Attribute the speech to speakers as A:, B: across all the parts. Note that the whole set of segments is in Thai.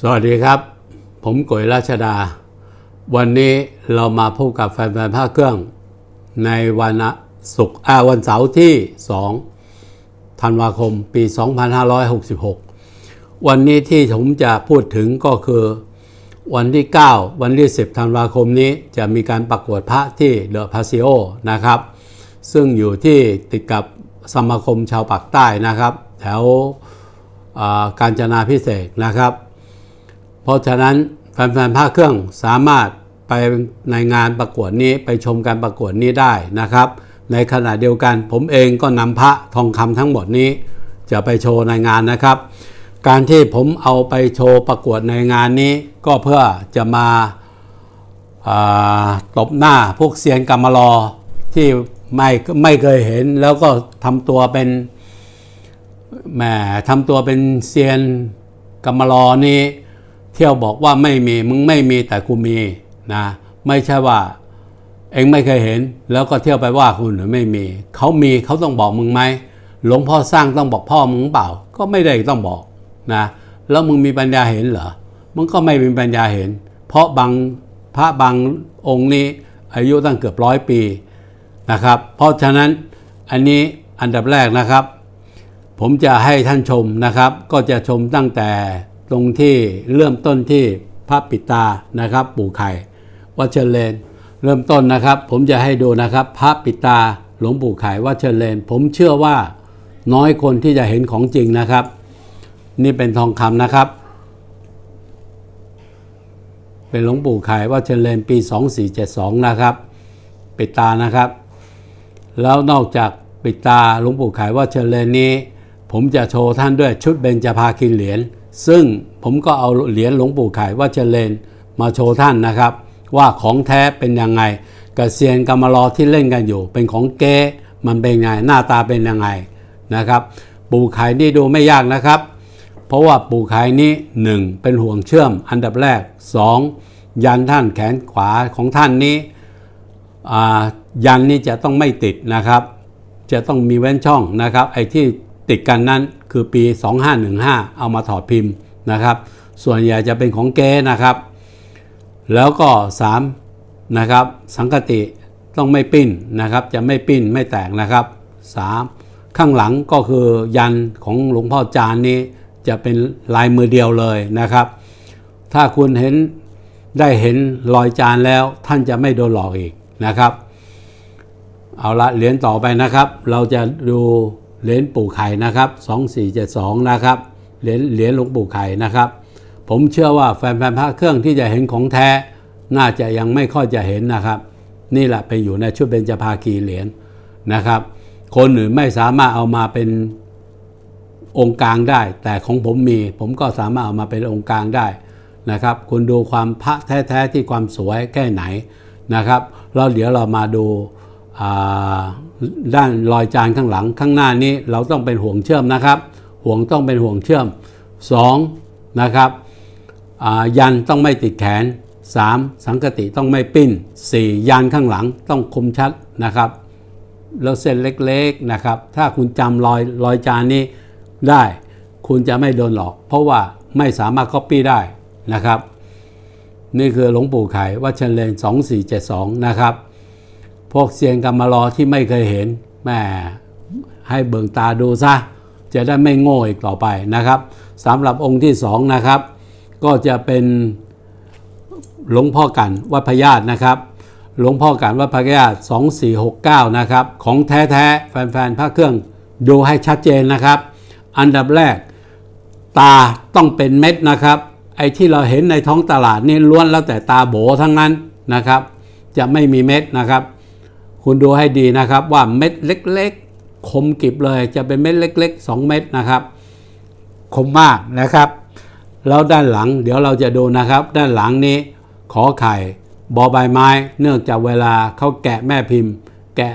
A: สวัสดีครับ ผมก๋ยราชดา วันนี้เรามาพบกับแฟนๆภาคเครื่อง ในวันศุกร์อาวันเสาร์ที่ 2 ธันวาคม ปี 2566 วันนี้ที่ผมจะพูดถึงก็คือ วันที่ 9 วันที่ 10 ธันวาคมนี้จะมีการประกวดพระที่เดอะพาซิโอนะครับ ซึ่งอยู่ที่ติดกับสมาคมชาวปากใต้นะครับ แถวการจนาพิเศษนะครับ เพราะฉะนั้นแฟนๆภาคเครื่องสามารถไปในงานประกวดนี้ไปชมการประกวดนี้ได้นะครับ ในขณะเดียวกันผมเองก็นำพระทองคำทั้งหมดนี้ จะไปโชว์ในงานนะครับ การที่ผมเอาไปโชว์ประกวดในงานนี้ ก็เพื่อจะมาาตบหน้าพวกเซียนกรรมลอที่ไม่ไม่เคยเห็น แล้วก็ทำตัวเป็นแหมทำตัวเป็นเซียนกรรมลอนี่ เที่ยวบอกว่าไม่มีมึงไม่มีแต่กูมีนะไม่ใช่ว่า เองไม่เคยเห็น แล้วก็เที่ยวไปว่าคุณหรือไม่มี เขามีเขาต้องบอกมึงไหมหลวงพ่อสร้างต้องบอกพ่อมึงเปล่า ก็ไม่ได้ต้องบอกนะแล้วมึงมีปัญญาเห็นเหรอมึงก็ไม่มีปัญญาเห็น เพราะบางพระบางองค์นี้อายุตั้งเกือบร้อยปีนะครับ เพราะฉะนั้นอันนี้อันดับแรกนะครับ ผมจะให้ท่านชมนะครับ ก็จะชมตั้งแต่ ตรงที่เริ่มต้นที่พระปิตานะครับปู่ไข่วัดเชเลน เริ่มต้นนะครับ ผมจะให้ดูนะครับพระปิตาหลวงปู่ไข่วัดเชเลน ผมเชื่อว่าน้อยคนที่จะเห็นของจริงนะครับ นี่เป็นทองคำนะครับ เป็นหลวงปู่ไข่วัดเชเลนปี 2472 นะครับ ปิตานะครับ แล้วนอกจากปิตาหลวงปู่ไขายว่าเชเลนนี้ ผมจะโชว์ท่านด้วยชุดเบญจภาคินเหรียญ ซึ่งผมก็เอาเหรียญหลวงปู่ไขายว่าเชเลนมาโชว์ท่านนะครับ ว่าของแท้เป็นยังไงกับเซียนกรรมลอที่เล่นกันอยู่ เป็นของเก๊มันเป็นไงหน้าตาเป็นยังไงนะครับ ปู่ไขายนี่ดูไม่ยากนะครับ เพราะว่าปู่ไขายนี้หนึ่งเป็นห่วงเชื่อมอันดับแรกสองยันท่านแขนขวาของท่านนี้ยันนี่จะต้องไม่ติดนะครับ จะต้องมีเว้นช่องนะครับ ไอ้ที่ ติดกันนั้นคือปี 2515 เอามาถอดพิมพ์นะครับ ส่วนใหญ่จะเป็นของเก๊นะครับ แล้วก็ 3 นะครับ สังกติต้องไม่ปิ้นนะครับ จะไม่ปิ้นไม่แตกนะครับ 3. ข้างหลังก็คือยันของหลวงพ่อจานนี้จะเป็นลายมือเดียวเลยนะครับ ถ้าคุณเห็นได้เห็นรอยจานแล้วท่านจะไม่โดนหลอกอีกนะครับ เอาละเหรียญต่อไปนะครับ เราจะดู เหรียญปู่ไข่นะครับ 2472 นะครับ เหรียญเหรียญหลวงปู่ไข่นะครับ ผมเชื่อว่าแฟนๆพระเครื่องที่จะเห็นของแท้ น่าจะยังไม่ค่อยจะเห็นนะครับ นี่แหละไปอยู่ในชุดเบญจภาคีเหรียญนะครับ คนอื่นไม่สามารถเอามาเป็นองค์กลางได้ แต่ของผมมี ผมก็สามารถเอามาเป็นองค์กลางได้นะครับ คุณดูความพระแท้ๆที่ความสวยแค่ไหนนะครับแล้วเดี๋ยวเรามาดู ด้านรอยจานข้างหลังข้างหน้านี้เราต้องเป็นห่วงเชื่อมนะครับ ห่วงต้องเป็นห่วงเชื่อม 2 นะครับยันต้องไม่ติดแขน 3. สังกติต้องไม่ปิ้น 4. ยันข้างหลังต้องคมชัดนะครับ แล้วเส้นเล็กๆนะครับ ถ้าคุณจำรอยรอยจานนี้ได้ คุณจะไม่โดนหลอก เพราะว่าไม่สามารถ copy ได้นะครับ นี่คือหลวงปู่ไข่วัดเชญเลน 2472 นะครับ พวกเซียนกรรมลอที่ไม่เคยเห็นแม่ให้เบิ่งตาดูซะจะได้ไม่โง่อีกต่อไปนะครับสำหรับองค์ที่สองนะครับ ก็จะเป็นหลวงพ่อกันวัดพญาตนะครับ หลวงพ่อกันวัดพญาต2469 นะครับ ของแท้ๆ แฟนๆพระเครื่องดูให้ชัดเจนนะครับ อันดับแรกตาต้องเป็นเม็ดนะครับ ไอ้ที่เราเห็นในท้องตลาดนี่ล้วนแล้วแต่ตาโบทั้งนั้นนะครับ จะไม่มีเม็ดนะครับ คุณดูให้ดีนะครับว่าเม็ดเล็กๆ คมกิบเลยจะเป็นเม็ดเล็ก ๆ 2 เม็ดนะครับ คมมากนะครับ แล้วด้านหลังเดี๋ยวเราจะดูนะครับ ด้านหลังนี้ขอไข่บอใบไม้ เนื่องจากเวลาเขาแกะแม่พิมพ์ แกะ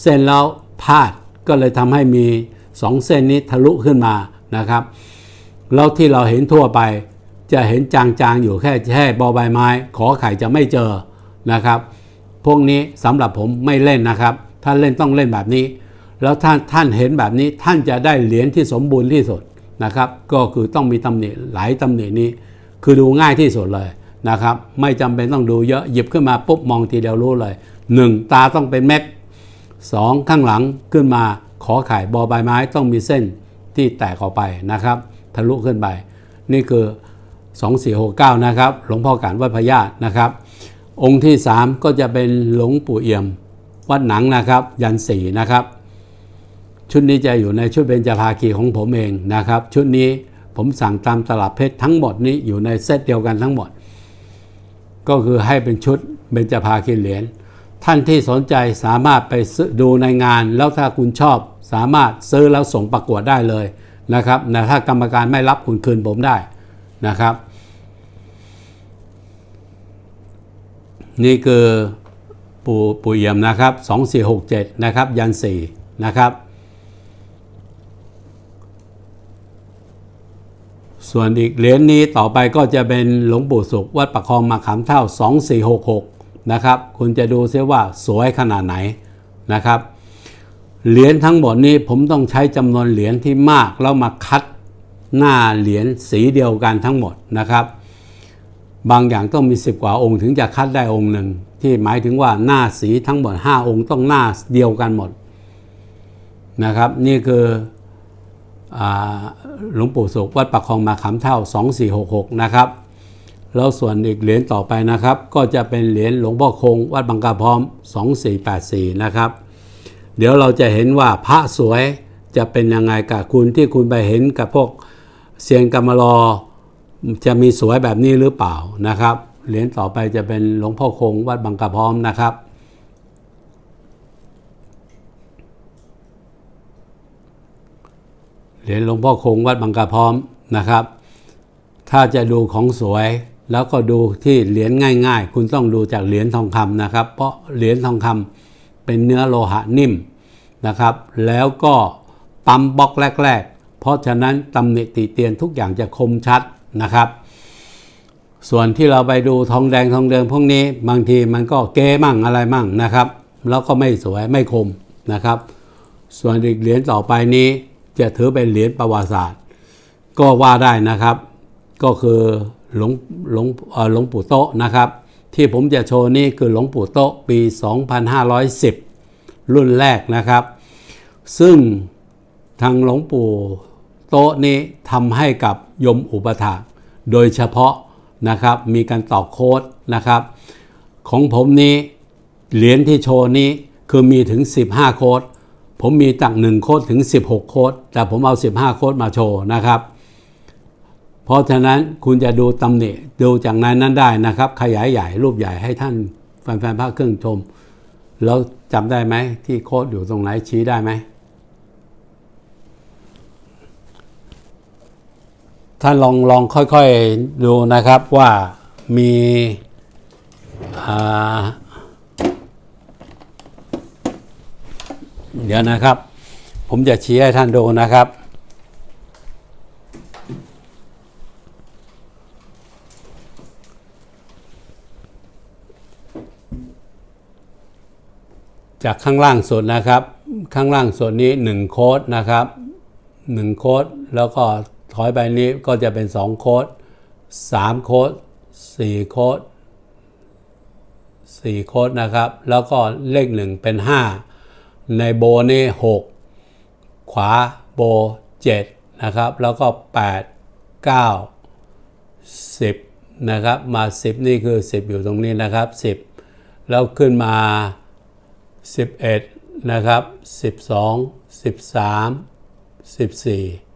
A: เส้นแล้วพลาดก็เลยทำให้มี 2 เส้นนี้ทะลุขึ้นมานะครับแล้วที่เราเห็นทั่วไป จะเห็นจางๆอยู่แค่แค่บอใบไม้ ขอไข่จะไม่เจอนะครับ พวกนี้สำหรับผมไม่เล่นนะครับ ถ้าเล่นต้องเล่นแบบนี้ แล้วท่านท่านเห็นแบบนี้ท่านจะได้เหรียญที่สมบูรณ์ที่สุดนะครับ ก็คือต้องมีตำหนิหลายตำหนินี้ คือดูง่ายที่สุดเลยนะครับ ไม่จำเป็นต้องดูเยอะหยิบขึ้นมาปุ๊บมองทีเดียวรู้เลย 1. ตาต้องเป็นเม็ด 2. ข้างหลังขึ้นมาขอไข่บอใบไม้ต้องมีเส้นที่แตกออกไปนะครับ ทะลุขึ้นไป นี่คือ 2469 นะครับ หลวงพ่อการวัดพญาตนะครับ องค์ที่ 3 ก็จะเป็นหลวงปู่เอี่ยม วัดหนังนะครับ ยันสีนะครับ ชุดนี้จะอยู่ในชุดเบญจภาคีของผมเองนะครับ ชุดนี้ผมสั่งตามตลับเพชรทั้งหมดนี้อยู่ในเซตเดียวกันทั้งหมด ก็คือให้เป็นชุดเบญจภาคีเหรียญท่านที่สนใจสามารถไปดูในงาน แล้วถ้าคุณชอบสามารถซื้อแล้วส่งประกวดได้เลยนะครับนะถ้ากรรมการไม่รับคุณคืนผมได้นะครับ นี่คือปู่ปู่เอี่ยมนะครับ2467นะครับยันสี่นะครับ ส่วนอีกเหรียญนี้ต่อไปก็จะเป็นหลวงปู่สุขวัดประคองมาขามเท่า 2466นะครับคุณจะดูซิว่าสวยขนาดไหนนะครับเหรียญทั้งหมดนี้ผมต้องใช้จำนวนเหรียญที่มากแล้วมาคัดหน้าเหรียญสีเดียวกันทั้งหมดนะครับ บางอย่างต้องมี 10 กว่าองค์ ถึงจะคัดได้องค์หนึ่งที่หมายถึงว่าหน้าสีทั้งหมด 5 องค์ต้องหน้าเดียวกันหมดนะครับ นี่คือหลวงปู่สุขวัดประคองมาขามเท่า 2466 นะครับ แล้วส่วนอีกเหรียญต่อไปนะครับ ก็จะเป็นเหรียญหลวงพ่อคง วัดบางกะพร้อม 2484 นะครับ เดี๋ยวเราจะเห็นว่าพระสวยจะเป็นยังไงกับคุณที่คุณไปเห็นกับพวกเซียนกรรมลอ จะมีสวยแบบนี้หรือเปล่านะครับ เหรียญต่อไปจะเป็นหลวงพ่อคงวัดบางกระพร้อมนะครับ เหรียญหลวงพ่อคงวัดบางกระพร้อมนะครับ ถ้าจะดูของสวยแล้วก็ดูที่เหรียญง่าย ๆ คุณต้องดูจากเหรียญทองคำนะครับ เพราะเหรียญทองคำเป็นเนื้อโลหะนิ่มนะครับ แล้วก็ปั๊มบล็อกแรก ๆ เพราะฉะนั้นตำหนิติเตียนทุกอย่างจะคมชัด นะครับ ส่วนที่เราไปดูทองแดงทองเดิมพวกนี้บางทีมันก็เก้มั่งอะไรมั่งนะครับ แล้วก็ไม่สวยไม่คมนะครับ ส่วนอีกเหรียญต่อไปนี้จะถือเป็นเหรียญประวัติศาสตร์ ก็ว่าได้นะครับ ก็คือหลวงหลวงหลวงปู่โตะนะครับ ที่ผมจะโชว์นี่คือหลวงปู่โตะปี 2510 รุ่นแรกนะครับ ซึ่งทางหลวงปู่ โตะนี้ทำให้กับยมอุปถาโดยเฉพาะนะครับมีการตอกโค้ดนะครับ ของผมนี้เหรียญที่โชว์นี้คือมีถึง 15 โค้ดผมมีตั้ง1โค้ดถึง 16 โค้ดแต่ผมเอา 15 โค้ดมาโชว์นะครับ เพราะฉะนั้นคุณจะดูตำหนิดูจากนั้นนั้นได้นะครับ ขยายใหญ่รูปใหญ่ให้ท่านแฟนๆภาคเครื่องชม แล้วจำได้ไหมที่โค้ดอยู่ตรงไหนชี้ได้ไหม ท่านลองลองค่อยๆดูนะครับว่ามีเดี๋ยวนะครับ ผมจะชี้ให้ท่านดูนะครับจากข้างล่างสุดนะครับ ข้างล่างสุดนี้ 1 โค้ดนะครับ 1 โค้ดแล้วก็ ถอยไปนี้ก็จะเป็น 2 โค้ด3 โค้ด4 โค้ด4 โค้ดนะครับ แล้วก็เลข 1 เป็น 5 ในโบนี่ 6 ขวาโบ 7 นะครับ แล้วก็ 8 9 10 นะครับ มา 10 นี่คือ 10 อยู่ตรงนี้นะครับ 10 แล้วขึ้นมา 11 นะครับ 12 13 14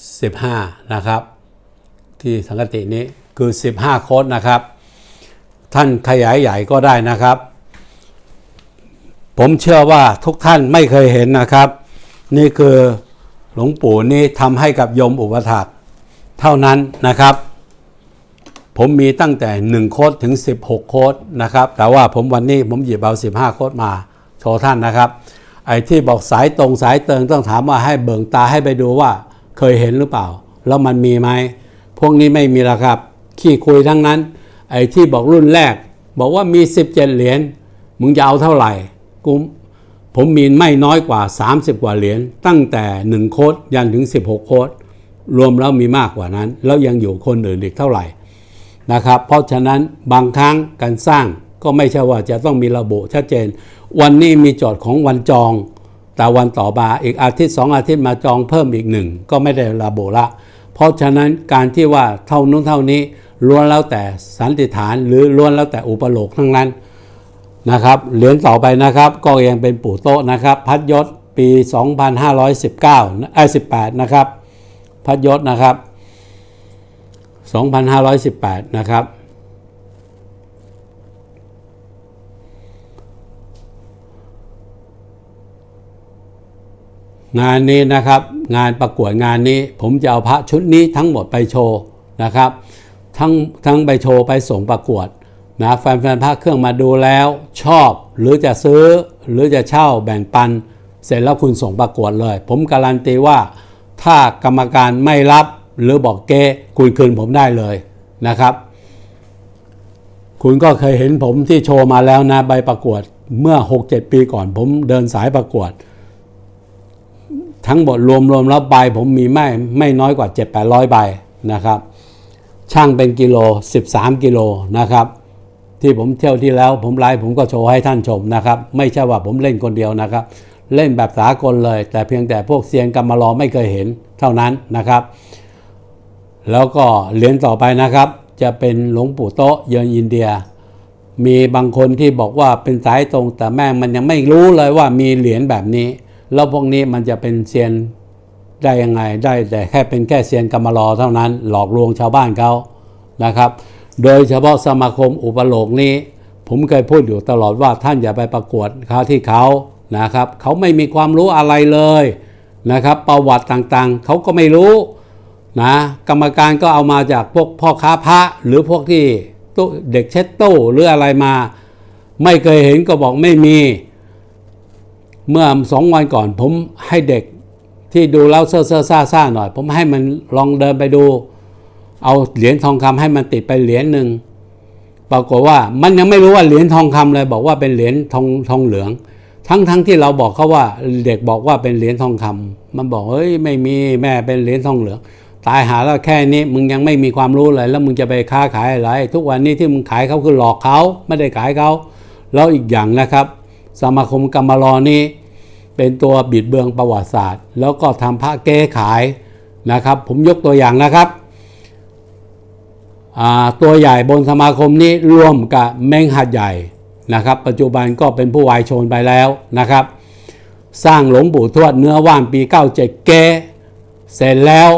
A: 15 นะครับ ที่สังกตินี้คือ 15 โค้ดนะครับ ท่านขยายใหญ่ก็ได้นะครับ ผมเชื่อว่าทุกท่านไม่เคยเห็นนะครับ นี่คือหลวงปู่นี่ทำให้กับโยมอุปถากเท่านั้นนะครับผมมีตั้งแต่ 1 โค้ดถึง 16 โค้ดนะครับ แต่ว่าผมวันนี้ผมหยิบเอา 15 โค้ดมาโชว์ท่านนะครับ ไอ้ที่บอกสายตรงสายเติงต้องถามว่าให้เบิ่งตาให้ไปดูว่า เคยเห็นหรือเปล่า แล้วมันมีไหมพวกนี้ไม่มีแล้วครับ ขี้คุยทั้งนั้น ไอ้ที่บอกรุ่นแรก บอกว่ามี 17 เหรียญมึงจะเอาเท่าไหร่กูผมมีไม่น้อยกว่า 30 กว่าเหรียญตั้งแต่ 1 โค้ดยันถึง 16 โค้ดรวมแล้วมีมากกว่านั้น แล้วยังอยู่คนอื่นอีกเท่าไหร่นะครับ เพราะฉะนั้นบางครั้งการสร้างก็ไม่ใช่ว่าจะต้องมีระบุชัดเจน วันนี้มีจอดของวันจอง แต่วันต่อมาอีกอาทิตย์สองอาทิตย์มาจองเพิ่มอีกหนึ่งก็ไม่ได้ระบุละ เพราะฉะนั้นการที่ว่าเท่านู้นเท่านี้ล้วนแล้วแต่สันติฐานหรือล้วนแล้วแต่อุปโลกทั้งนั้นนะครับเหรียญต่อไปนะครับก็ยังเป็นปู่โต๊ะนะครับ พัดยศปี 2519นะเอ้18 นะครับ พัดยศนะครับ 2518 นะครับ งานนี้นะครับ งานประกวดงานนี้ ผมจะเอาพระชุดนี้ทั้งหมดไปโชว์นะครับ ทั้งทั้งไปโชว์ไปส่งประกวดนะแฟนๆพระเครื่องมาดูแล้วชอบหรือจะซื้อหรือจะเช่าแบ่งปัน เสร็จแล้วคุณส่งประกวดเลย ผมการันตีว่า ถ้ากรรมการไม่รับหรือบอกเกคุณคืนผมได้เลยนะครับ คุณก็เคยเห็นผมที่โชว์มาแล้วนะใบประกวดเมื่อ 6-7 ปีก่อน ผมเดินสายประกวด ทั้งหมดรวมรวมแล้วใบผมมีไม่ไม่น้อยกว่า 7-800 ใบนะครับ ช่างเป็นกิโล 13 กิโลนะครับ ที่ผมเที่ยวที่แล้วผมไลฟ์ผมก็โชว์ให้ท่านชมนะครับ ไม่ใช่ว่าผมเล่นคนเดียวนะครับ เล่นแบบสากลเลย แต่เพียงแต่พวกเซียนกรรมารอไม่เคยเห็นเท่านั้นนะครับ แล้วก็เหรียญต่อไปนะครับ จะเป็นหลวงปู่โตะเยือนอินเดียมีบางคนที่บอกว่าเป็นสายตรงแต่แม่งมันยังไม่รู้เลยว่ามีเหรียญแบบนี้ แล้วพวกนี้มันจะเป็นเซียนได้ยังไงได้แต่แค่เป็นแค่เซียนกรรมารอเท่านั้น หลอกลวงชาวบ้านเขานะครับ โดยเฉพาะสมาคมอุปโลกนี้ ผมเคยพูดอยู่ตลอดว่าท่านอย่าไปประกวดเขาที่เขานะครับเขาไม่มีความรู้อะไรเลยนะครับ ประวัติต่างๆ เขาก็ไม่รู้นะกรรมการก็เอามาจากพวกพ่อค้าพระหรือพวกที่ตู้เด็กเช็ดตู้หรืออะไรมา ไม่เคยเห็นก็บอกไม่มี เมื่อสองวันก่อนผมให้เด็กที่ดูแล้วเซ่อเซ่อซ่าซ่าหน่อย ผมให้มันลองเดินไปดู เอาเหรียญทองคำให้มันติดไปเหรียญหนึ่งปรากฏว่ามันยังไม่รู้ว่าเหรียญทองคำเลยบอกว่าเป็นเหรียญทองทองเหลือง ทั้งทั้งที่เราบอกเขาว่าเด็กบอกว่าเป็นเหรียญทองคำมันบอกเฮ้ยไม่มีแม่เป็นเหรียญทองเหลือง ตายหาแล้วแค่นี้มึงยังไม่มีความรู้เลยแล้วมึงจะไปค้าขายอะไร ทุกวันนี้ที่มึงขายเขาคือหลอกเขาไม่ได้ขายเขาแล้วอีกอย่างนะครับ สมาคมกรรมารอนี้ เป็นตัวบิดเบืองประวัติศาสตร์ แล้วก็ทำพระเก้ขายนะครับ ผมยกตัวอย่างนะครับ ตัวใหญ่บนสมาคมนี้ร่วมกับเม้งหัดใหญ่นะครับ ปัจจุบันก็เป็นผู้วายชนไปแล้วนะครับ สร้างหลวงปู่ทวดเนื้อว่านปี 97 เก้เสร็จแล้ว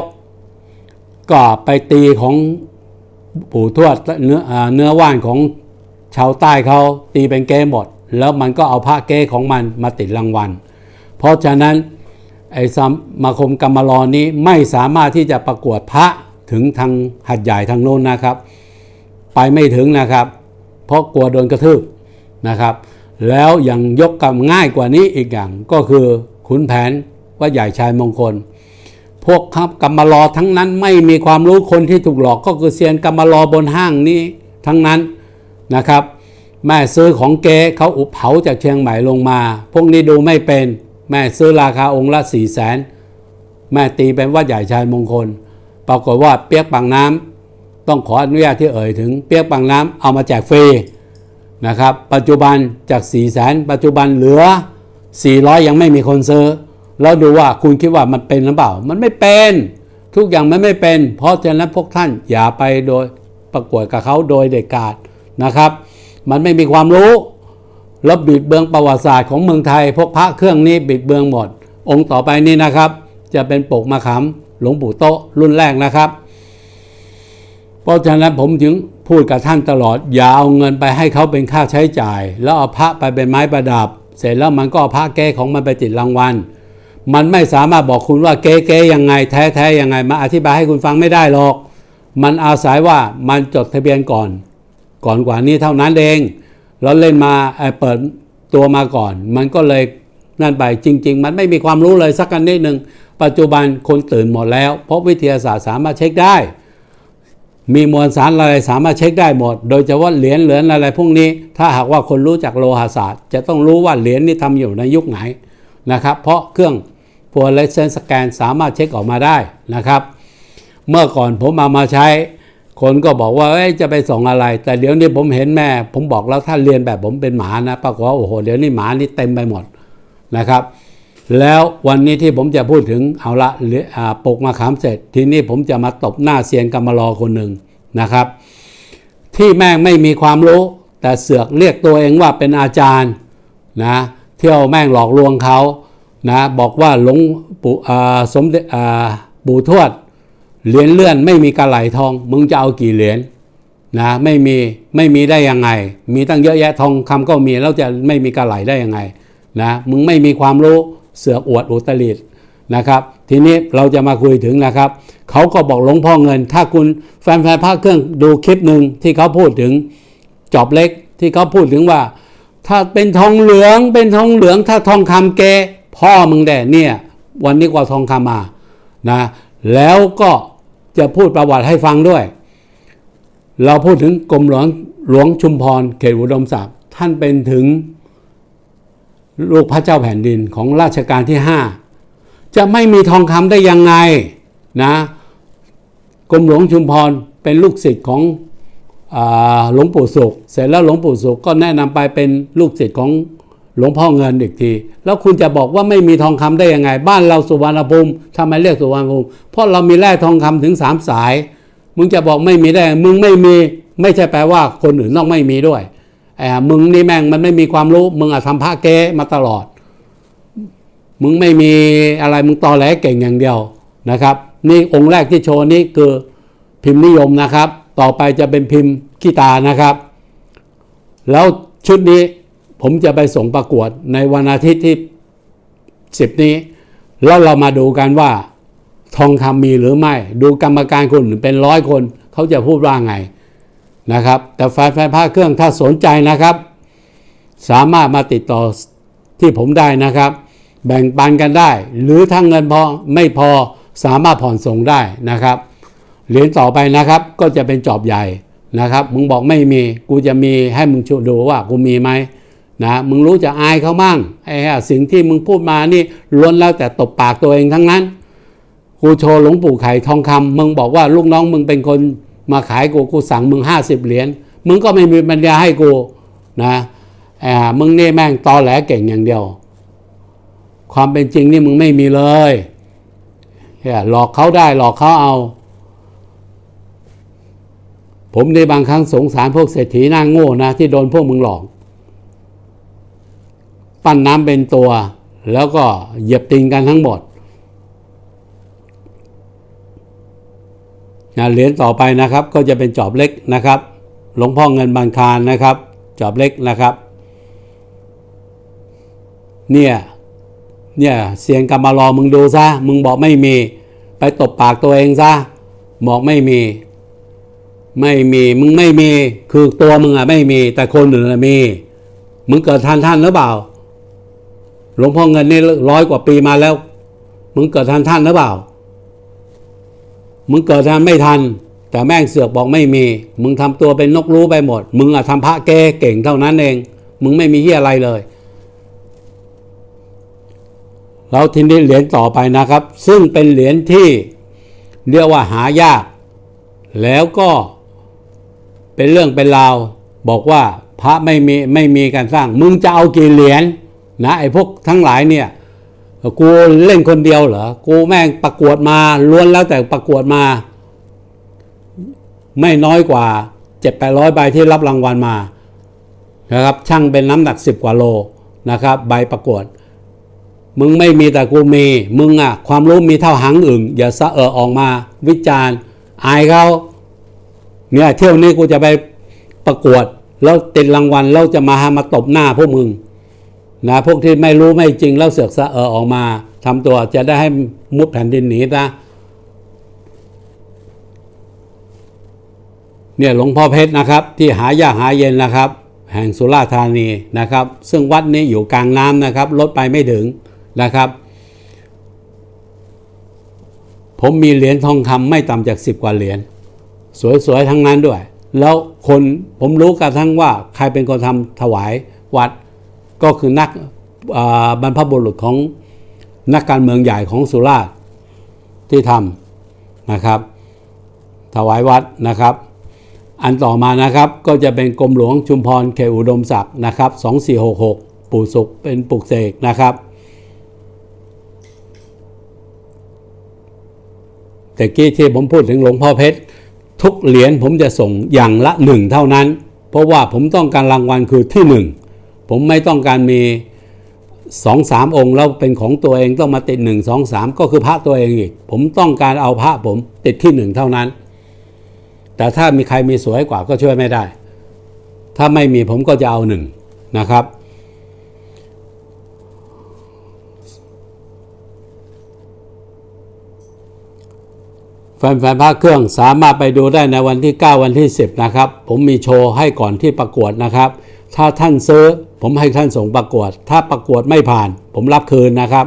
A: ก็ไปตีของปู่ทวดเนื้อเนื้อว่านของชาวใต้เขาตีเป็นเก้หมด แล้วมันก็เอาพระเก้ของมันมาติดรางวัล เพราะฉะนั้นไอ้สมาคมกรรมารอนี้ไม่สามารถที่จะประกวดพระถึงทางหัดใหญ่ทางโน้นนะครับ ไปไม่ถึงนะครับ เพราะกลัวโดนกระทืบนะครับ แล้วยังยกกำง่ายกว่านี้อีกอย่างก็คือขุนแผนว่าใหญ่ชายมงคล พวกครับกรรมารอทั้งนั้นไม่มีความรู้คนที่ถูกหลอกก็คือเซียนกรรมารอบนห้างนี้ทั้งนั้นนะครับ แม่ซื้อของเก๊เขาอุบเผาจากเชียงใหม่ลงมา พวกนี้ดูไม่เป็น แม่ซื้อราคาองค์ละสี่แสนแม่ตีเป็นว่าใหญ่ชายมงคล ปรากฏว่าเปียกปากน้ำต้องขออนุญาตที่เอ่ยถึงเปียกปากน้ำเอามาแจกฟรีนะครับ ปัจจุบันจาก4ี่แสนปัจจุบันเหลือ 400 ยังไม่มีคนซื้อ แล้วดูว่าคุณคิดว่ามันเป็นหรือเปล่า มันไม่เป็น ทุกอย่างมันไม่เป็น เพราะฉะนั้นพวกท่านอย่าไปโดยประกวดกับเขาโดยเด็ดขาดนะครับ มันไม่มีความรู้แล้วบิดเบืองประวัติศาสตร์ของเมืองไทย พวกพระเครื่องนี้บิดเบืองหมด องค์ต่อไปนี้นะครับ จะเป็นปกมะขามหลวงปู่โตรุ่นแรกนะครับ เพราะฉะนั้นผมถึงพูดกับท่านตลอด อย่าเอาเงินไปให้เขาเป็นค่าใช้จ่าย แล้วเอาพระไปเป็นไม้ประดับ เสร็จแล้วมันก็เอาพระแก้ของมันไปติดรางวัลมันไม่สามารถบอกคุณว่าเก๊เก๊ยังไงแท้แท้ยังไงมาอธิบายให้คุณฟังไม่ได้หรอก มันอาศัยว่ามันจดทะเบียนก่อน ก่อนกว่านี้เท่านั้นเองแล้วเล่นมาเเปิดตัวมาก่อน มันก็เลยนั่นไปจริง ๆ มันไม่มีความรู้เลยสักกันนิดหนึ่งปัจจุบันคนตื่นหมดแล้ว เพราะวิทยาศาสตร์สามารถเช็คได้ มีมวลสารอะไรสามารถเช็คได้หมด โดยเฉพาะเหรียญเหรียญอะไรพวกนี้ ถ้าหากว่าคนรู้จักโลหะศาสตร์ จะต้องรู้ว่าเหรียญนี้ทำอยู่ในยุคไหนนะครับ เพราะเครื่องฟลูออเรสเซนต์สแกนสามารถเช็คออกมาได้นะครับ เมื่อก่อนผมเอามาใช้ คนก็บอกว่าเอ้ยจะไปส่งอะไร แต่เดี๋ยวนี้ผมเห็นแม่ ผมบอกแล้วถ้าเรียนแบบผมเป็นหมานะปรากฏว่าโอ้โหเดี๋ยวนี้หมานี่เต็มไปหมดนะครับ แล้ววันนี้ที่ผมจะพูดถึงเอาละเหลืออ่าปกมะขามเสร็จ ทีนี้ผมจะมาตบหน้าเซียนกรรมลอคนหนึ่งนะครับ ที่แม่งไม่มีความรู้ แต่เสือกเรียกตัวเองว่าเป็นอาจารย์นะเที่ยวแม่งหลอกลวงเขานะบอกว่าหลวงปู่สมเด็จปู่ทวด เหรียญเลื่อนไม่มีกระไหลทอง มึงจะเอากี่เหรียญนะไม่มีไม่มีได้ยังไง มีตั้งเยอะแยะทองคำก็มีแล้วจะไม่มีกระไหลได้ยังไงนะมึงไม่มีความรู้เสือกอวดอุตริตนะครับ ทีนี้เราจะมาคุยถึงนะครับเขาก็บอกหลวงพ่อเงิน ถ้าคุณแฟนๆพระเครื่องดูคลิปหนึ่งที่เขาพูดถึงจอบเล็กที่เขาพูดถึงว่า ถ้าเป็นทองเหลืองเป็นทองเหลืองถ้าทองคำแกพ่อมึงแด่เนี่ย วันนี้กว่าทองคำมานะแล้วก็ จะพูดประวัติให้ฟังด้วย เราพูดถึงกรมหลวงหลวงชุมพรเขตอุดมศักดิ์ท่านเป็นถึงลูกพระเจ้าแผ่นดินของราชการที่ 5 จะไม่มีทองคำได้ยังไงนะกรมหลวงชุมพรเป็นลูกศิษย์ของหลวงปู่สุข เสร็จแล้วหลวงปู่สุขก็แนะนำไปเป็นลูกศิษย์ของ หลวงพ่อเงินอีกที แล้วคุณจะบอกว่าไม่มีทองคำได้ยังไง บ้านเราสุวรรณภูมิทำไมเรียกสุวรรณภูมิเพราะเรามีแร่ทองคำถึงสามสาย มึงจะบอกไม่มีได้ มึงไม่มี ไม่ใช่แปลว่าคนอื่นต้องไม่มีด้วยแอบมึงนี่แม่งมันไม่มีความรู้ มึงอะทำพระเก๊มาตลอด มึงไม่มีอะไรมึงตอแหลเก่งอย่างเดียวนะครับ นี่องค์แรกที่โชว์นี่คือพิมพ์นิยมนะครับ ต่อไปจะเป็นพิมพ์ขี้ตานะครับ แล้วชุดนี้ ผมจะไปส่งประกวดในวันอาทิตย์ที่สิบนี้ แล้วเรามาดูกันว่าทองคำมีหรือไม่ ดูกรรมการคนอื่นเป็นร้อยคน เขาจะพูดว่าไงนะครับ แต่แฟนแฟนผ้าเครื่องถ้าสนใจนะครับ สามารถมาติดต่อที่ผมได้นะครับ แบ่งปันกันได้ หรือถ้าเงินพอไม่พอสามารถผ่อนส่งได้นะครับเหรียญต่อไปนะครับก็จะเป็นจอบใหญ่นะครับ มึงบอกไม่มี กูจะมีให้มึงชูดูว่ากูมีไหม นะมึงรู้จะอายเขามั่งไอ้สิ่งที่มึงพูดมานี่ล้วนแล้วแต่ตบปากตัวเองทั้งนั้นกูโชว์หลวงปู่ไข่ทองคำมึงบอกว่าลูกน้องมึงเป็นคนมาขายกูกูสั่งมึงห้าสิบเหรียญมึงก็ไม่มีปัญญาให้กูนะไอ่ามึงนี่แม่งตอแหลเก่งอย่างเดียว ความเป็นจริงนี่มึงไม่มีเลยเหี้ยหลอกเขาได้หลอกเขาเอา ผมในบางครั้งสงสารพวกเศรษฐีหน้าโง่นะที่โดนพวกมึงหลอก ปั้นน้ำเป็นตัว แล้วก็เหยียบติงกันทั้งหมดนะเหรียญต่อไปนะครับก็จะเป็นจอบเล็กนะครับ หลวงพ่อเงินบานคารนะครับ จอบเล็กนะครับ เนี่ยเนี่ยเสียงกรรมารอมึงดูซะมึงบอกไม่มี ไปตบปากตัวเองซะบอกไม่มี ไม่มีมึงไม่มี คือตัวมึงอะไม่มี แต่คนอื่นมี มึงเกิดทันท่านหรือเปล่า หลวงพ่อเงินนี่ร้อยกว่าปีมาแล้ว มึงเกิดทันท่านหรือเปล่า มึงเกิดทันไม่ทัน แต่แม่งเสือกบอกไม่มี มึงทำตัวเป็นนกรู้ไปหมด มึงอะทำพระเก้เก่งเท่านั้นเอง มึงไม่มีเฮียอะไรเลยแล้วทีนี้เหรียญต่อไปนะครับ ซึ่งเป็นเหรียญที่เรียกว่าหายาก แล้วก็เป็นเรื่องเป็นราว บอกว่าพระไม่มีไม่มีการสร้าง มึงจะเอากี่เหรียญ นะไอ้พวกทั้งหลายเนี่ยกูเล่นคนเดียวเหรอ กูแม่งประกวดมาล้วนแล้วแต่ประกวดมา ไม่น้อยกว่าเจ็ดแปดร้อยใบที่รับรางวัลมานะครับช่างเป็นน้ำหนักสิบกว่าโลนะครับใบประกวด มึงไม่มีแต่กูมี มึงอะความรู้มีเท่าหางอึ่งอย่าสะเออออกมา วิจารณ์อายเขาเนี่ยเที่ยวนี้กูจะไปประกวด แล้วติดรางวัลแล้วจะมาหามาตบหน้าพวกมึง นะพวกที่ไม่รู้ไม่จริงแล้วเสือกสะเออออกมาทำตัวจะได้ให้มุดแผ่นดินหนีนะเนี่ยหลวงพ่อเพชรนะครับ ที่หายากหาเย็นนะครับ แห่งสุราธานีนะครับ ซึ่งวัดนี้อยู่กลางน้ำนะครับรถไปไม่ถึงนะครับ ผมมีเหรียญทองคำไม่ต่ำจากสิบกว่าเหรียญสวยๆทั้งนั้นด้วย แล้วคนผมรู้กันทั้งว่าใครเป็นคนทำถวายวัด ก็คือนักบรรพบุรุษของนักการเมืองใหญ่ของสุราษฎร์ที่ทำนะครับ ถวายวัดนะครับ อันต่อมานะครับก็จะเป็นกรมหลวงชุมพรเขตอุดมศักดิ์นะครับ 2466 ปู่สุขเป็นปลุกเสกนะครับแต่กี้ที่ผมพูดถึงหลวงพ่อเพชรทุกเหรียญผมจะส่งอย่างละหนึ่งเท่านั้น เพราะว่าผมต้องการรางวัลคือที่หนึ่ง ผมไม่ต้องการมีสองสามองค์แล้วเป็นของตัวเองต้องมาติดหนึ่งสองสามก็คือพระตัวเองอีก ผมต้องการเอาพระผมติดที่หนึ่งเท่านั้น แต่ถ้ามีใครมีสวยกว่าก็ช่วยไม่ได้ ถ้าไม่มีผมก็จะเอาหนึ่งนะครับ แฟนๆพระเครื่องสามารถไปดูได้ในวันที่ 9 วันที่ 10 นะครับ ผมมีโชว์ให้ก่อนที่ประกวดนะครับ ถ้าท่านซื้อ ผมให้ท่านส่งประกวด ถ้าประกวดไม่ผ่าน ผมรับคืนนะครับ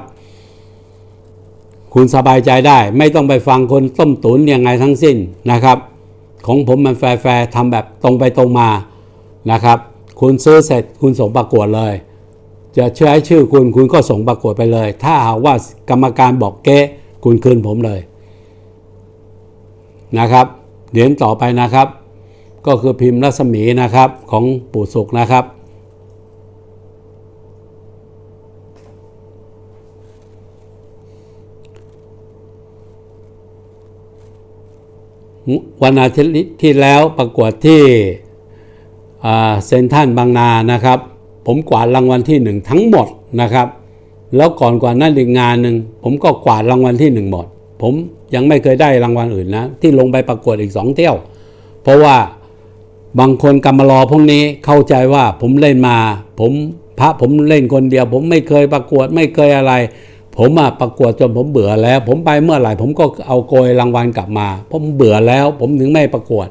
A: คุณสบายใจได้ ไม่ต้องไปฟังคนต้มตุ๋นยังไงทั้งสิ้นนะครับ ของผมมันแฟร์ๆทำแบบตรงไปตรงมานะครับ คุณซื้อเสร็จคุณส่งประกวดเลย จะใช้ชื่อคุณคุณก็ส่งประกวดไปเลย ถ้าหากว่ากรรมการบอกเก๊คุณคืนผมเลยนะครับเหรียญต่อไปนะครับ ก็คือพิมพ์รัศมีนะครับของปู่สุขนะครับ วันอาทิตย์ที่แล้วประกวดที่เซนทันบางนานะครับ ผมกวาดรางวัลที่หนึ่งทั้งหมดนะครับ แล้วก่อนกว่านั้นอีกงานหนึ่งผมก็กวาดรางวัลที่หนึ่งหมดผมยังไม่เคยได้รางวัลอื่นนะ ที่ลงไปประกวดอีกสองเที่ยว เพราะว่า บางคนกำมารอพวกนี้เข้าใจว่าผมเล่นมา ผมพระผมเล่นคนเดียว ผมไม่เคยประกวดไม่เคยอะไร ผมอะประกวดจนผมเบื่อแล้ว ผมไปเมื่อไหร่ผมก็เอาโกยรางวัลกลับมาผมเบื่อแล้ว ผมถึงไม่ประกวด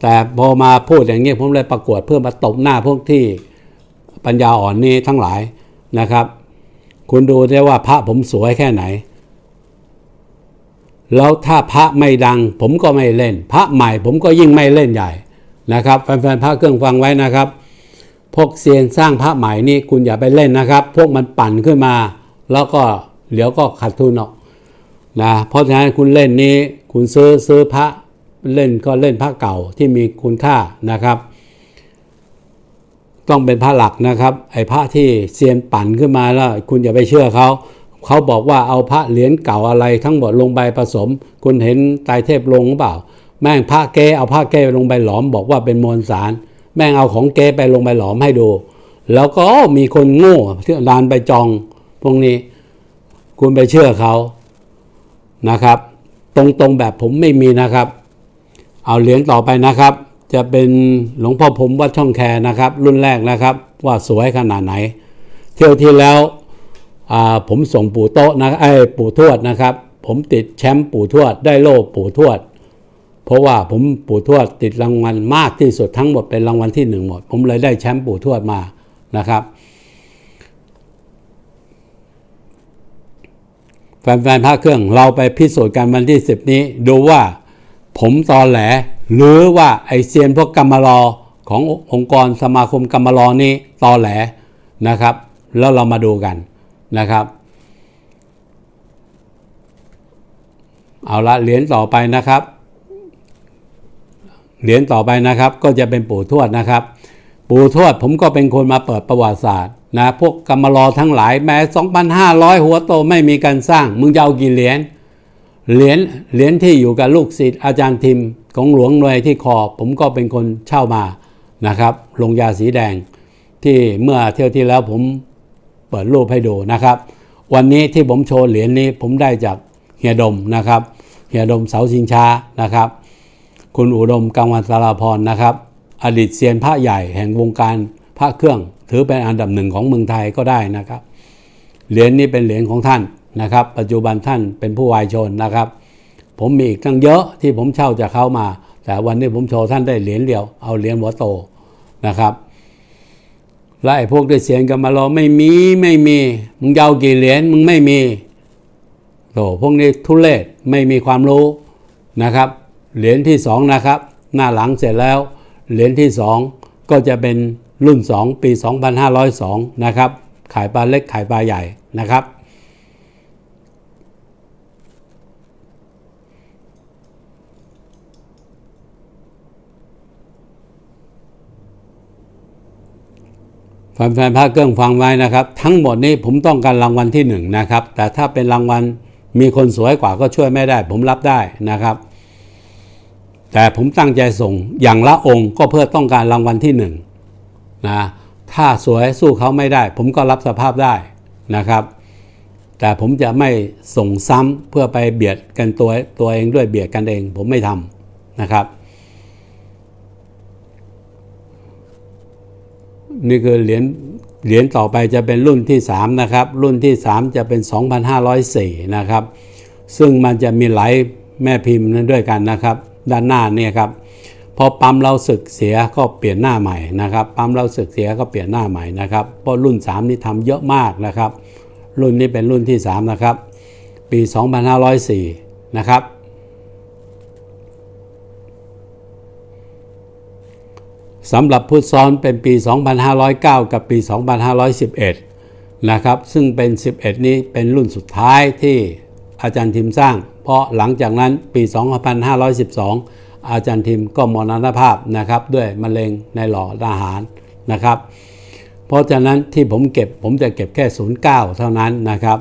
A: แต่พอมาพูดอย่างนี้ผมเลยประกวดเพื่อมาตบหน้าพวกที่ปัญญาอ่อนนี้ทั้งหลายนะครับ คุณดูได้ว่าพระผมสวยแค่ไหน แล้วถ้าพระไม่ดัง ผมก็ไม่เล่น พระใหม่ผมก็ยิ่งไม่เล่นใหญ่ นะครับแฟนๆพระเครื่องฟังไว้นะครับ พวกเซียนสร้างพระใหม่นี่คุณอย่าไปเล่นนะครับ พวกมันปั่นขึ้นมา แล้วก็เดี๋ยวก็ขาดทุนออกนะเพราะฉะนั้นคุณเล่นนี้คุณซื้อซื้อพระเล่นก็เล่นพระเก่าที่มีคุณค่านะครับ ต้องเป็นพระหลักนะครับไอ้พระที่เซียนปั่นขึ้นมาแล้ว คุณอย่าไปเชื่อเขาเขาบอกว่าเอาพระเหรียญเก่าอะไรทั้งหมดลงไปผสม คุณเห็นไตรเทพลงหรือเปล่า แม่งพระเก้เอาพระเก้ลงไปหลอมบอกว่าเป็นมวลสาร แม่งเอาของเก้ไปลงไปหลอมให้ดู แล้วก็มีคนโง่ที่ดานไปจองพวกนี้ คุณไปเชื่อเขานะครับ ตรงๆแบบผมไม่มีนะครับ เอาเหรียญต่อไปนะครับ จะเป็นหลวงพ่อผมวัดช่องแคนะครับ รุ่นแรกนะครับ ว่าสวยขนาดไหน เที่ยวที่แล้วผมส่งปู่โต๊ะนะไอ้ปู่ทวดนะครับ ผมติดแชมป์ปู่ทวด ได้โล่ปู่ทวด ราะว่าผมปู่ทวดติดรางวัลมากที่สุดทั้งหมดเป็นรางวัลที่หนึ่งหมด ผมเลยได้แชมป์ปู่ทวดมานะครับ แฟนๆพระเครื่องเราไปพิสูจน์กันวันที่ 10 นี้ ดูว่าผมตอแหล หรือว่าไอเซียนพวกกรรมรอขององค์กรสมาคมกรรมรอนี้ตอแหลนะครับ แล้วเรามาดูกันนะครับเอาละเหรียญต่อไปนะครับ เหรียญต่อไปนะครับ ก็จะเป็นปู่ทวดนะครับ ปู่ทวดผมก็เป็นคนมาเปิดประวัติศาสตร์นะพวกกรรมรอทั้งหลายแม้2,500 หัวโตไม่มีการสร้าง มึงจะเอากี่เหรียญเหรียญเหรียญที่อยู่กับลูกศิษย์อาจารย์ทิมของหลวงหน่วยที่คอ ผมก็เป็นคนเช่ามานะครับลงยาสีแดงที่เมื่อเที่ยวที่แล้วผมเปิดรูปให้ดูนะครับ วันนี้ที่ผมโชว์เหรียญนี้ผมได้จากเฮียดมนะครับเฮียดมเสาชิงช้านะครับ คุณอุดมกังวันสารพรนะครับ อดีตเซียนพระใหญ่แห่งวงการพระเครื่อง ถือเป็นอันดับหนึ่งของเมืองไทยก็ได้นะครับ เหรียญนี้เป็นเหรียญของท่านนะครับ ปัจจุบันท่านเป็นผู้วายชนนะครับ ผมมีอีกตั้งเยอะที่ผมเช่าจากเขามา แต่วันนี้ผมโชว์ท่านได้เหรียญเดียว เอาเหรียญหัวโตนะครับและไอ้พวกได้เสียงกันมารอไม่มีไม่มี มึงยาวกี่เหรียญมึงไม่มีโถพวกนี้ทุเลศไม่มีความรู้นะครับ เหรียญที่2นะครับ หน้าหลังเสร็จแล้ว เหรียญที่ 2 ก็จะเป็นรุ่น 2 ปี 2502 นะครับ ขายปลาเล็กขายปลาใหญ่นะครับ แฟนๆพาะเครื่องฟังไว้นะครับ ทั้งหมดนี้ผมต้องการรางวัลที่ 1 นะครับ แต่ถ้าเป็นรางวัลมีคนสวยกว่าก็ช่วยไม่ได้ ผมรับได้นะครับ แต่ผมตั้งใจส่งอย่างละองค์ก็เพื่อต้องการรางวัลที่หนึ่งนะถ้าสวยสู้เขาไม่ได้ ผมก็รับสภาพได้นะครับ แต่ผมจะไม่ส่งซ้ำเพื่อไปเบียดกันตัวตัวเองด้วยเบียดกันเอง ผมไม่ทำนะครับ นี่คือเหรียญเหรียญต่อไปจะเป็นรุ่นที่ 3 นะครับ รุ่นที่ 3 จะเป็น 2,504 นะครับ ซึ่งมันจะมีหลายแม่พิมพ์นั้นด้วยกันนะครับ ด้านหน้าเนี่ยครับพอปั๊มเราสึกเสียก็เปลี่ยนหน้าใหม่นะครับ ปั๊มเราสึกเสียก็เปลี่ยนหน้าใหม่นะครับเพราะรุ่น 3 นี่ทำเยอะมากนะครับ รุ่นนี้เป็นรุ่นที่ 3 นะครับ ปี 2504 นะครับสำหรับพุทธซ้อนเป็นปี 2509 กับปี 2511 นะครับ ซึ่งเป็น 11 นี้เป็นรุ่นสุดท้ายที่อาจารย์ทิมสร้าง เพราะหลังจากนั้นปี 2512 อาจารย์ทิมก็มรณภาพนะครับด้วยมะเร็งในหลอดอาหารนะครับ เพราะฉะนั้นที่ผมเก็บผมจะเก็บแค่ 09 เท่านั้นนะครับ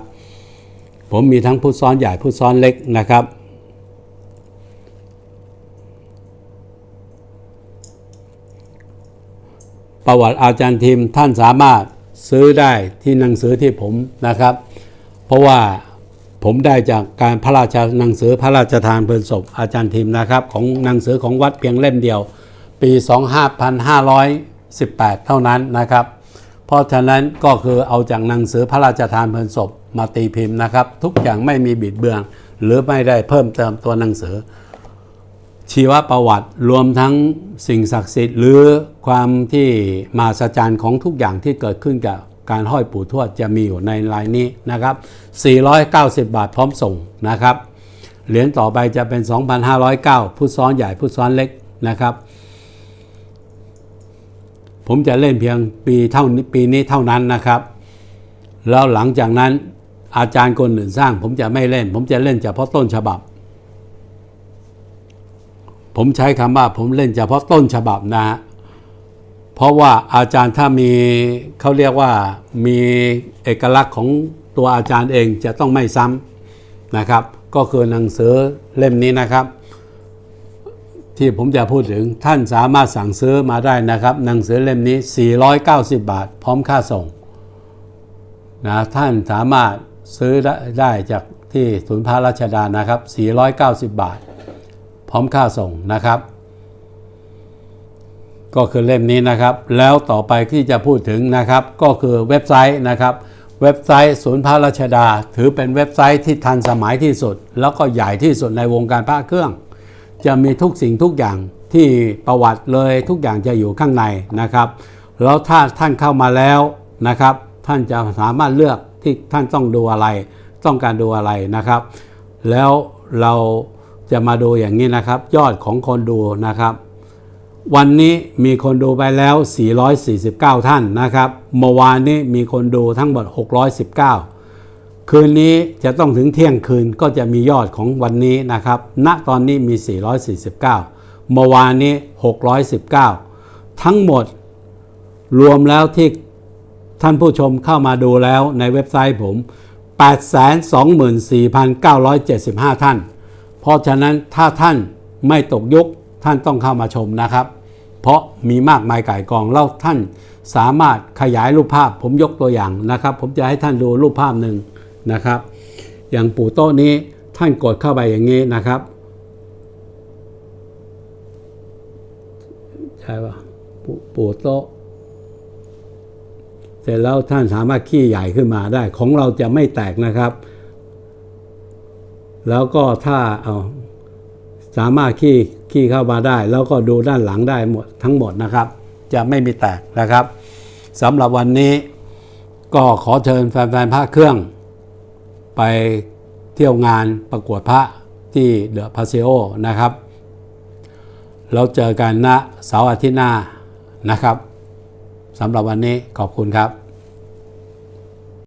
A: ผมมีทั้งพุทธซ้อนใหญ่พุทธซ้อนเล็กนะครับประวัติอาจารย์ทีมท่านสามารถซื้อได้ที่หนังสือที่ผมนะครับ เพราะว่า ผมได้จากการพระราชาหนังสือพระราชทานเพลินศพอาจารย์ทีมนะครับ ของหนังสือของวัดเพียงเล่มเดียว ปี 2518 เท่านั้นนะครับ เพราะฉะนั้นก็คือเอาจากหนังสือพระราชทานเพลินศพมาตีพิมพ์นะครับ ทุกอย่างไม่มีบิดเบือนหรือไม่ได้เพิ่มเติมตัวหนังสือ ชีวประวัติรวมทั้งสิ่งศักดิ์สิทธิ์ หรือความที่มาสจรรย์ของทุกอย่างที่เกิดขึ้นกับ การห้อยปู่ทวดจะมีอยู่ในลายนี้นะครับ 490 บาทพร้อมส่งนะครับ เหรียญต่อไปจะเป็น 2,509พุทซ้อนใหญ่พุทซ้อนเล็กนะครับ ผมจะเล่นเพียงปีเท่านี้ปีนี้เท่านั้นนะครับ แล้วหลังจากนั้นอาจารย์คนอื่นสร้าง ผมจะไม่เล่น ผมจะเล่นเฉพาะต้นฉบับ ผมใช้คำว่าผมเล่นเฉพาะต้นฉบับนะฮะ เพราะว่าอาจารย์ถ้ามีเขาเรียกว่ามีเอกลักษณ์ของตัวอาจารย์เองจะต้องไม่ซ้ำนะครับ ก็คือหนังสือเล่มนี้นะครับ ที่ผมจะพูดถึงท่านสามารถสั่งซื้อมาได้นะครับ หนังสือเล่มนี้ 490 บาท พร้อมค่าส่งนะท่านสามารถซื้อได้ไดจากที่ศูนย์พระราชดานะครับ 490 บาท พร้อมค่าส่งนะครับ ก็คือเล่มนี้นะครับ แล้วต่อไปที่จะพูดถึงนะครับ ก็คือเว็บไซต์นะครับ เว็บไซต์ศูนย์พระราชดา ถือเป็นเว็บไซต์ที่ทันสมัยที่สุด แล้วก็ใหญ่ที่สุดในวงการพระเครื่อง จะมีทุกสิ่งทุกอย่างที่ประวัติเลยทุกอย่างจะอยู่ข้างในนะครับ แล้วถ้าท่านเข้ามาแล้วนะครับ ท่านจะสามารถเลือกที่ท่านต้องดูอะไร ต้องการดูอะไรนะครับ แล้วเราจะมาดูอย่างนี้นะครับ ยอดของคนดูนะครับ วันนี้มีคนดูไปแล้ว 449 ท่านนะครับ เมื่อวานนี้มีคนดูทั้งหมด 619 คืนนี้จะต้องถึงเที่ยงคืนก็จะมียอดของวันนี้นะครับ ณ ตอนนี้มี 449 เมื่อวานนี้ 619 ทั้งหมดรวมแล้วที่ท่านผู้ชมเข้ามาดูแล้วในเว็บไซต์ผม 824,975 ท่าน เพราะฉะนั้นถ้าท่านไม่ตกยุค ท่านต้องเข้ามาชมนะครับ เพราะมีมากมายก่ายกองแล้วท่านสามารถขยายรูปภาพ ผมยกตัวอย่างนะครับ ผมจะให้ท่านดูรูปภาพหนึ่งนะครับ อย่างปู่โต๊ะนี้ท่านกดเข้าไปอย่างนี้นะครับใช่ป่ะปู่ปู่โต๊ะเสร็จแล้วท่านสามารถขี้ใหญ่ขึ้นมาได้ ของเราจะไม่แตกนะครับ แล้วก็ถ้าเอา สามารถขี้ขี้เข้ามาได้ แล้วก็ดูด้านหลังได้หมดทั้งหมดนะครับ จะไม่มีแตกนะครับสำหรับวันนี้ก็ขอเชิญแฟนๆพระเครื่อง ไปเที่ยวงานประกวดพระที่เดอะพาเซโอนะครับเราเจอกันณเสาร์อาทิตย์หน้านะครับสำหรับวันนี้ขอบคุณครับ